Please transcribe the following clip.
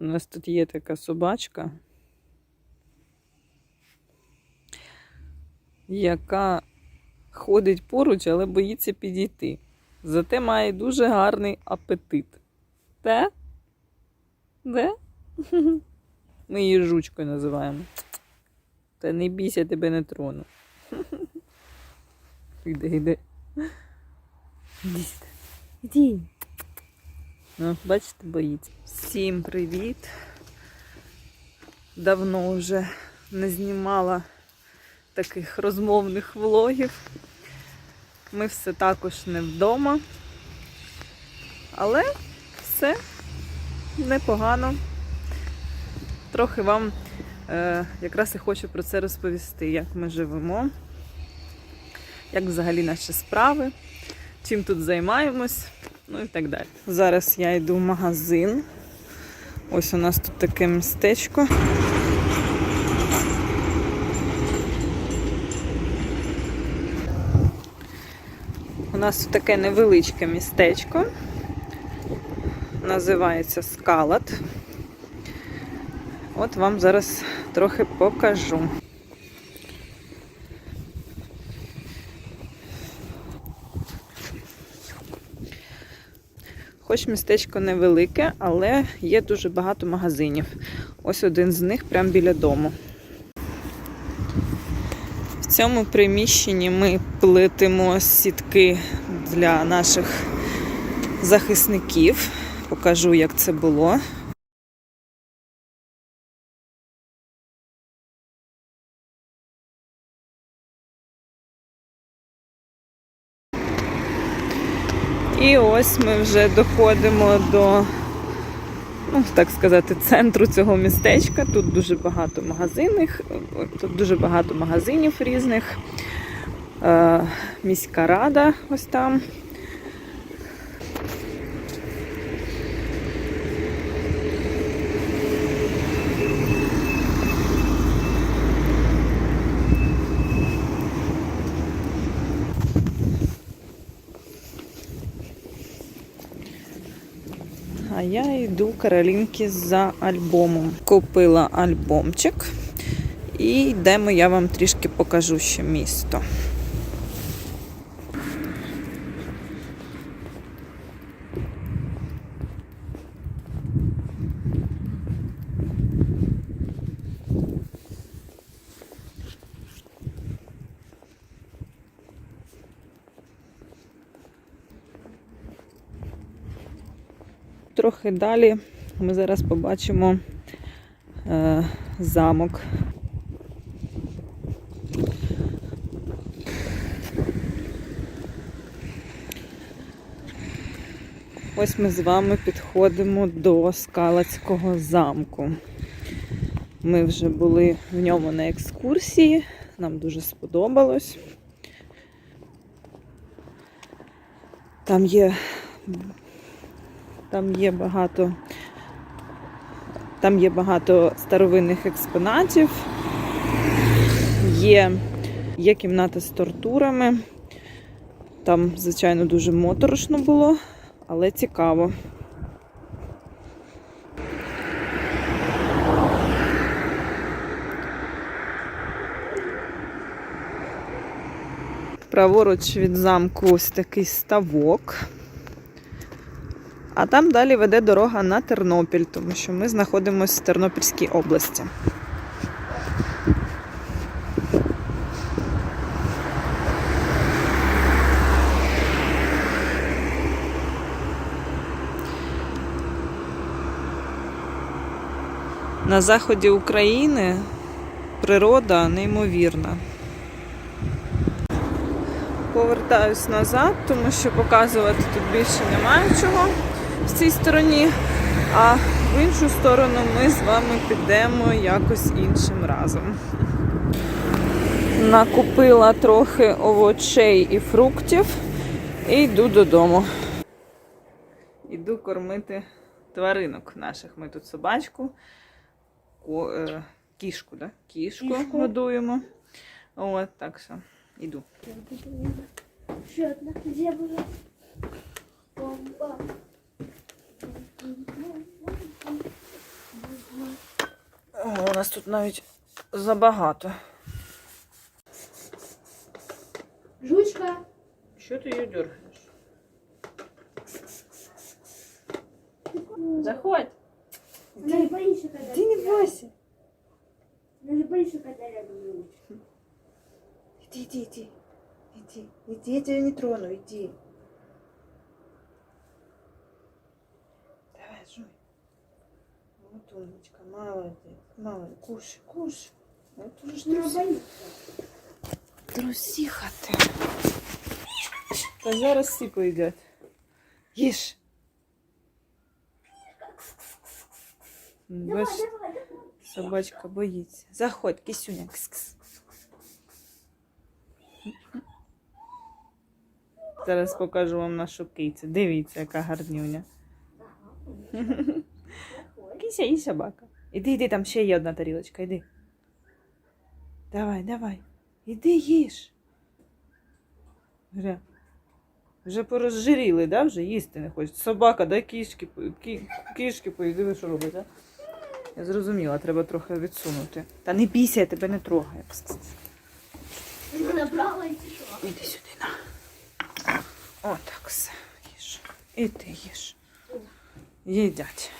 У нас тут є така собачка, яка ходить поруч, але боїться підійти. Зате має дуже гарний апетит. Те? Де? Ми її жучкою називаємо. Та не бійся, тебе не трону. Іди, іди. Іди. Іди. Ну, бачите, боїться. Всім привіт. Давно вже не знімала таких розмовних влогів. Ми все також не вдома. Але все непогано. Трохи вам е, якраз і хочу про це розповісти, як ми живемо, як взагалі наші справи, чим тут займаємось, ну і так далі. Зараз я йду в магазин. Ось у нас тут таке містечко. У нас тут таке невеличке містечко. Називається Скалат. От вам зараз трохи покажу. Хоч містечко невелике, але є дуже багато магазинів. Ось один з них прямо біля дому. В цьому приміщенні ми плетемо сітки для наших захисників. Покажу, як це було. І ось ми вже доходимо до, ну, так сказати, центру цього містечка. Тут дуже багато магазинів, тут дуже багато магазинів різних. Е, міська рада ось там. А я йду Каролінки за альбомом. Купила альбомчик. І йдемо, я вам трішки покажу ще місто. Трохи далі ми зараз побачимо е, замок. Ось ми з вами підходимо до Скалацького замку. Ми вже були в ньому на екскурсії, нам дуже сподобалось. Там є там є багато там є багато старовинних експонатів, є, є кімната з тортурами. Там, звичайно, дуже моторошно було, але цікаво. Праворуч від замку ось такий ставок. А там далі веде дорога на Тернопіль, тому що ми знаходимося в Тернопільській області. На заході України природа неймовірна. Повертаюсь назад, тому що показувати тут більше немає чого в цій стороні, а в іншу сторону ми з вами підемо якось іншим разом. Накупила трохи овочей і фруктів і йду додому. Іду кормити тваринок наших. Ми тут собачку, ко, е, кішку, да? кішку, Кішку. годуємо. От, так що іду. Еще одна. Где нас тут навіть забагато. Жучка. Що ти її дергаєш? Заходь. Она не боится, когда... Ти не бойся. Она не боится, когда рядом жучка. Иди, иди, иди. Иди, иди, я тебя не трону, иди. Вот умничка, молодец. Молодец. Кушай, кушай. Вот уже ж Она трус- боится. ти. Та зараз всі поїдять. Їж. Давай, Бач, давай, давай. собачка боїться. Заходь, кисюня. Кс-кс. Зараз покажу вам нашу кицю. Дивіться, яка гарнюня. Кися і собака. Іди, іди, там ще є одна тарілочка, іди. Давай, давай. Іди їж. Гля. Вже порозжиріли, да? Вже їсти не хочуть. Собака, дай кішки, кі, кішки поїди, ви що робить, а? Я зрозуміла, треба трохи відсунути. Та не бійся, я тебе не трогаю. Набрала и пішла. Іди сюди, на. Отак все. Їж. І ти їж. Їдять.